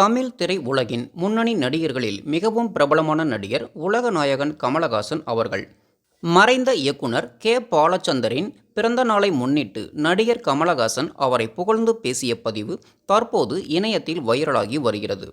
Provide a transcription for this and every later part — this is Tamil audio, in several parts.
தமிழ் திரை உலகின் முன்னணி நடிகர்களில் மிகவும் பிரபலமான நடிகர் உலக நாயகன் கமலஹாசன் அவர்கள். மறைந்த இயக்குனர் கே. பாலச்சந்தரின் பிறந்த நாளை முன்னிட்டு நடிகர் கமலஹாசன் அவரை புகழ்ந்து பேசிய பதிவு தற்போது இணையத்தில் வைரலாகி வருகிறது.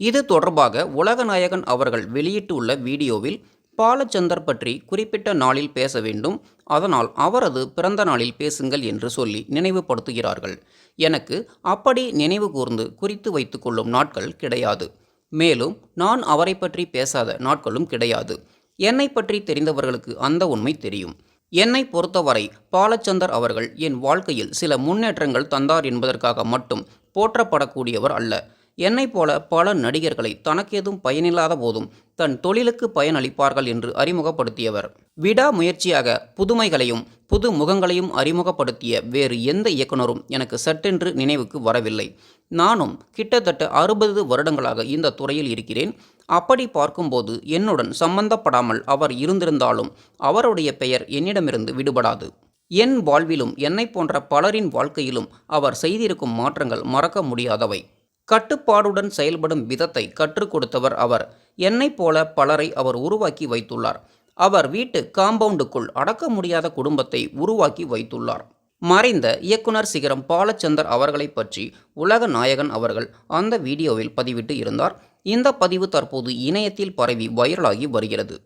இது தொடர்பாக உலகநாயகன் அவர்கள் வெளியிட்டுள்ள வீடியோவில் பாலச்சந்தர் பற்றி குறிப்பிட்ட நாளில் பேச வேண்டும். அதனால் அவரது பிறந்த நாளில் பேசுங்கள் என்று சொல்லி நினைவுபடுத்துகிறார்கள். எனக்கு அப்படி நினைவு கூர்ந்து குறித்து வைத்துக்கொள்ளும் நாட்கள் கிடையாது. மேலும் நான் அவரை பற்றி பேசாத நாட்களும் கிடையாது. என்னை பற்றி தெரிந்தவர்களுக்கு அந்த உண்மை தெரியும். என்னை பொறுத்தவரை பாலச்சந்தர் அவர்கள் என் வாழ்க்கையில் சில முன்னேற்றங்கள் தந்தார் என்பதற்காக மட்டும் போற்றப்படக்கூடியவர் அல்ல. என்னைப் போல பல நடிகர்களை தனக்கேதும் பயனில்லாத போதும் தன் தொழிலுக்கு பயனளிப்பார்கள் என்று அறிமுகப்படுத்தியவர். விடாமுயற்சியாக புதுமைகளையும் புது முகங்களையும் அறிமுகப்படுத்திய வேறு எந்த இயக்குனரும் எனக்கு சட்டென்று நினைவுக்கு வரவில்லை. நானும் கிட்டத்தட்ட அறுபது வருடங்களாக இந்த துறையில் இருக்கிறேன். அப்படி பார்க்கும்போது என்னுடன் சம்பந்தப்படாமல் அவர் இருந்திருந்தாலும் அவருடைய பெயர் என்னிடமிருந்து விடுபடாது. என் வாழ்விலும் என்னைப் போன்ற பலரின் வாழ்க்கையிலும் அவர் செய்திருக்கும் மாற்றங்கள் மறக்க முடியாதவை. கட்டுப்பாடுடன் செயல்படும் விதத்தை கற்றுக் கொடுத்தவர் அவர். என்னைப் போல பலரை அவர் உருவாக்கி வைத்துள்ளார். அவர் வீட்டு காம்பவுண்டுக்குள் அடக்க முடியாத குடும்பத்தை உருவாக்கி வைத்துள்ளார். மறைந்த இயக்குனர் சிகரம் பாலச்சந்தர் அவர்களை பற்றி உலக நாயகன் அவர்கள் அந்த வீடியோவில் பதிவிட்டு இருந்தார். இந்த பதிவு தற்போது இணையத்தில் பரவி வைரலாகி வருகிறது.